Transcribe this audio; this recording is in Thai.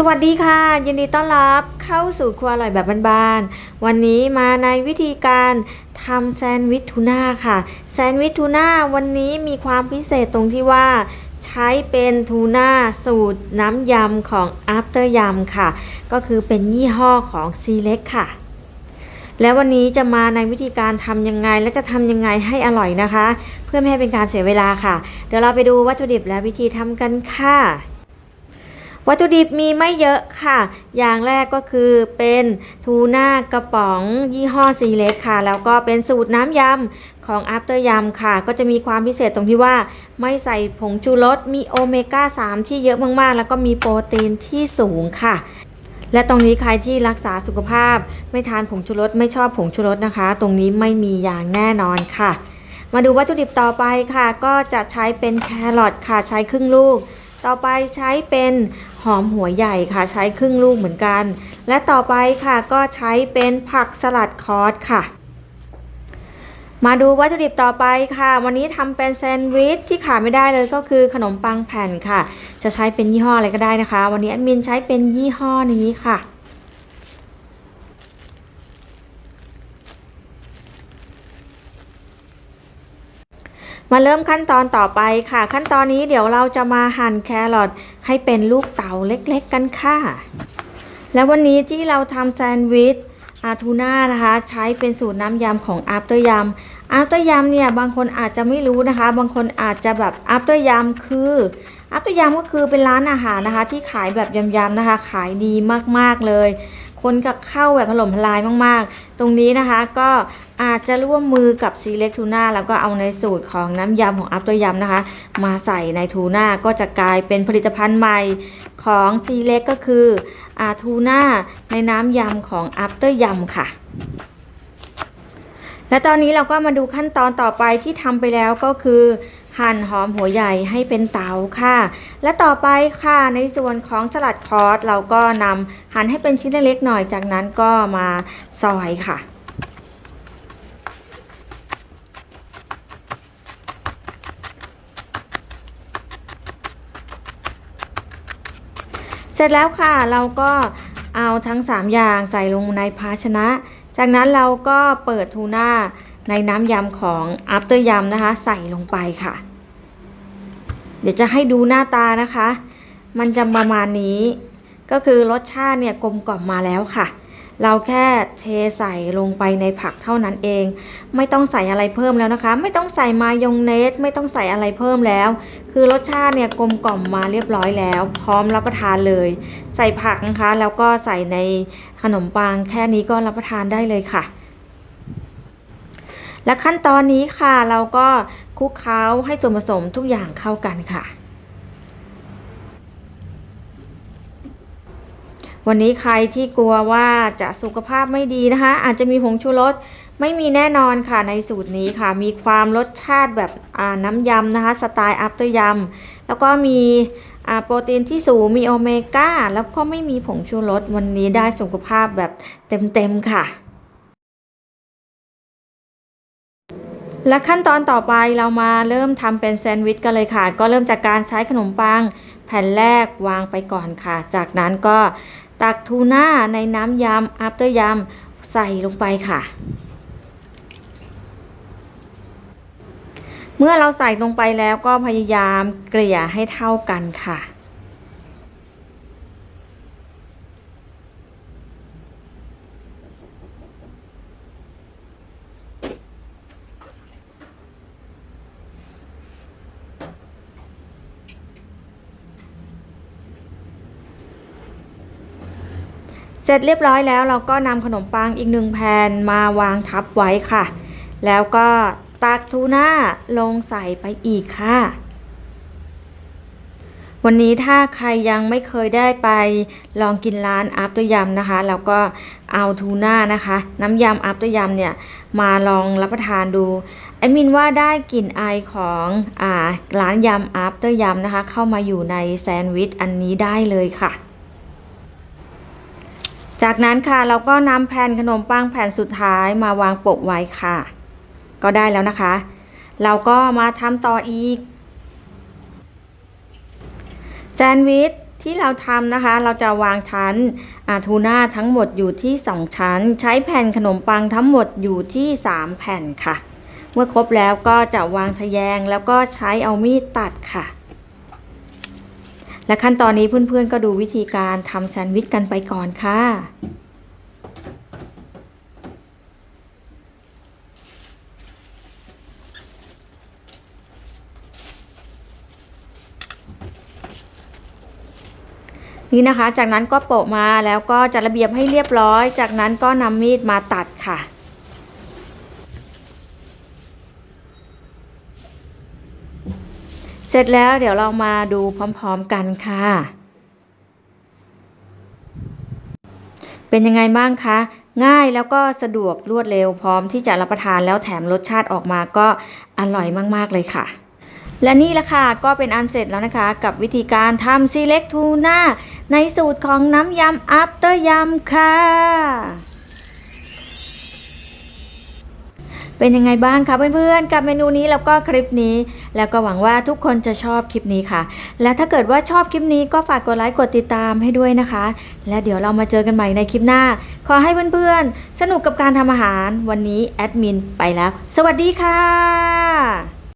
สวัสดีค่ะ ยินดีต้อนรับเข้าสู่ครัวอร่อยแบบบ้านๆ วันนี้มาในวิธีการทำแซนด์วิชทูน่าค่ะ แซนด์วิชทูน่าวันนี้มีความพิเศษตรงที่ว่าใช้เป็นทูน่าสูตรน้ำยำของ After ยำค่ะ ก็คือเป็นยี่ห้อของ c ีเล็กค่ะ แล้ววันนี้จะมาในวิธีการทำยังไงและจะทำยังไงให้อร่อยนะคะ เพื่อไม่ให้เป็นการเสียเวลาค่ะ เดี๋ยวเราไปดูวัตถุดิบและวิธีทำกันค่ะ วัตถุดิบมีไม่เยอะค่ะ อย่างแรกก็คือเป็นทูน่ากระป๋องยี่ห้อซีเล็กค่ะ แล้วก็เป็นสูตรน้ำยำของ After ยำค่ะ ก็จะมีความพิเศษตรงที่ว่า ไม่ใส่ผงชูรส มีโอเมก้า 3 ที่เยอะมากๆ แล้วก็มีโปรตีนที่สูงค่ะและตรงนี้ใครที่รักษาสุขภาพ ไม่ทานผงชูรสไม่ชอบผงชูรสนะคะ ตรงนี้ไม่มีอย่างแน่นอนค่ะ มาดูวัตถุดิบต่อไปค่ะ ก็จะใช้เป็นแครอทค่ะใช้ครึ่งลูก ต่อไปใช้เป็นหอมหัวใหญ่ค่ะ ใช้ครึ่งลูกเหมือนกัน และต่อไปค่ะก็ใช้เป็นผักสลัดคอสค่ะ มาดูวัตถุดิบต่อไปค่ะ วันนี้ทำเป็นแซนด์วิชที่ขาดไม่ได้เลยก็คือขนมปังแผ่นค่ะ จะใช้เป็นยี่ห้ออะไรก็ได้นะคะ วันนี้แอดมินใช้เป็นยี่ห้อนี้ค่ะ มาเริ่มขั้นตอนต่อไปค่ะ ขั้นตอนนี้เดี๋ยวเราจะมาหั่นแครอทให้เป็นลูกเต๋าเล็กๆกันค่ะ แล้ววันนี้ที่เราทำแซนด์วิชอาทูน่านะคะ ใช้เป็นสูตรน้ำยำของ After ยำ After ยำเนี่ยบางคนอาจจะไม่รู้นะคะ บางคนอาจจะแบบ After ยำคือ After ยำก็คือเป็นร้านอาหารนะคะ ที่ขายแบบยำๆนะคะ ขายดีมากๆเลย คนกับเข้าแบบถล่มทลายมากๆ ตรงนี้นะคะก็อาจจะร่วมมือกับซีเล็กทูน่าแล้วก็เอาในสูตรของน้ำยำของอัพตัวยำนะคะ มาใส่ในทูน่าก็จะกลายเป็นผลิตภัณฑ์ใหม่ของซีเล็กก็คืออาทูน่าในน้ำยำของอัพเตอร์ยำค่ะและตอนนี้เราก็มาดูขั้นตอนต่อไปที่ทำไปแล้วก็คือ หั่นหอมหัวใหญ่ให้เป็นเตาค่ะ และต่อไปค่ะในส่วนของสลัดคอสเราก็นำหั่นให้เป็นชิ้นเล็กๆหน่อยจากนั้นก็มาซอยค่ะเสร็จแล้วค่ะเราก็เอาทั้ง 3 อย่างใส่ลงในภาชนะ จากนั้นเราก็เปิดทูน่า ในน้ำยำของ After ยำนะคะ ใส่ลงไปค่ะ เดี๋ยวจะให้ดูหน้าตานะคะ มันจะประมาณนี้ ก็คือรสชาติเนี่ยกลมกล่อมมาแล้วค่ะ เราแค่เทใส่ลงไปในผักเท่านั้นเอง ไม่ต้องใส่อะไรเพิ่มแล้วนะคะ ไม่ต้องใส่มายองเนส ไม่ต้องใส่อะไรเพิ่มแล้ว คือรสชาติเนี่ยกลมกล่อมมาเรียบร้อยแล้ว พร้อมรับประทานเลย ใส่ผักนะคะ แล้วก็ใส่ในขนมปังแค่นี้ก็รับประทานได้เลยค่ะ และขั้นตอนนี้ค่ะเราก็คลุกเคล้าให้ส่วนผสมทุกอย่างเข้ากันค่ะ วันนี้ใครที่กลัวว่าจะสุขภาพไม่ดีนะคะ อาจจะมีผงชูรสไม่มีแน่นอนค่ะในสูตรนี้ค่ะ มีความรสชาติแบบน้ำยำนะคะ สไตล์อัพเตอร์ยำแล้วก็มีโปรตีนที่สูงมีโอเมก้า แล้วก็ไม่มีผงชูรสวันนี้ได้สุขภาพแบบเต็มๆค่ะ และขั้นตอนต่อไปเรามาเริ่มทำเป็นแซนด์วิชกันเลยค่ะ ก็เริ่มจากการใช้ขนมปัง แผ่นแรกวางไปก่อนค่ะ จากนั้นก็ตักทูน่าในน้ำยำอัพเตอร์ยำใส่ลงไปค่ะ เมื่อเราใส่ลงไปแล้วก็พยายามเกลี่ยให้เท่ากันค่ะ เสร็จเรียบร้อยแล้วเราก็นำขนมปังอีกหนึ่งแผ่นมาวางทับไว้ค่ะ แล้วก็ตักทูน่าลงใส่ไปอีกค่ะ วันนี้ถ้าใครยังไม่เคยได้ไปลองกินร้านอัพตัวยำนะคะ แล้วก็เอาทูน่านะคะ น้ำยำอัพตัวยำเนี่ยมาลองรับประทานดูแอดมินว่าได้กลิ่นไอของอ่าร้านยำอัพตัวยำนะคะ เข้ามาอยู่ในแซนด์วิชอันนี้ได้เลยค่ะ จากนั้นค่ะเราก็นำแผ่นขนมปังแผ่นสุดท้ายมาวางโปะไว้ค่ะ ก็ได้แล้วนะคะ เราก็มาทำต่ออีกแซนด์วิชที่เราทำนะคะ เราจะวางชั้นอาทูน่าทั้งหมดอยู่ที่ 2 ชั้น ใช้แผ่นขนมปังทั้งหมดอยู่ที่ 3 แผ่นค่ะ เมื่อครบแล้วก็จะวางทะแยงแล้วก็ใช้เอามีดตัดค่ะ และขั้นตอนนี้เพื่อนๆก็ดูวิธีการทำแซนด์วิชกันไปก่อนค่ะนี่นะคะ จากนั้นก็โปะมาแล้วก็จัดระเบียบให้เรียบร้อย จากนั้นก็นำมีดมาตัดค่ะ เส ร็จแล้วเดี๋ยวเรามาดูพร้อมๆกันค่ะ เป็นยังไงบ้างคะง่ายแล้วก็สะดวกรวดเร็วพร้อมที่จะรับประทานแล้วแถมรสชาติออกมาก็อร่อยมากๆเลยค่ะ และนี่แหละค่ะก็เป็นอันเสร็จแล้วนะคะ กับวิธีการทำซีเล็กทูน่าในสูตรของน้ำยำอัปเตอร์ยำค่ะ เป็นยังไงบ้างคะเพื่อนๆ กับเมนูนี้แล้วก็คลิปนี้ แล้วก็หวังว่าทุกคนจะชอบคลิปนี้ค่ะ และถ้าเกิดว่าชอบคลิปนี้ก็ฝากกดไลค์กดติดตามให้ด้วยนะคะ และเดี๋ยวเรามาเจอกันใหม่ในคลิปหน้า ขอให้เพื่อนๆ สนุกกับการทำอาหารวันนี้แอดมินไปแล้ว สวัสดีค่ะ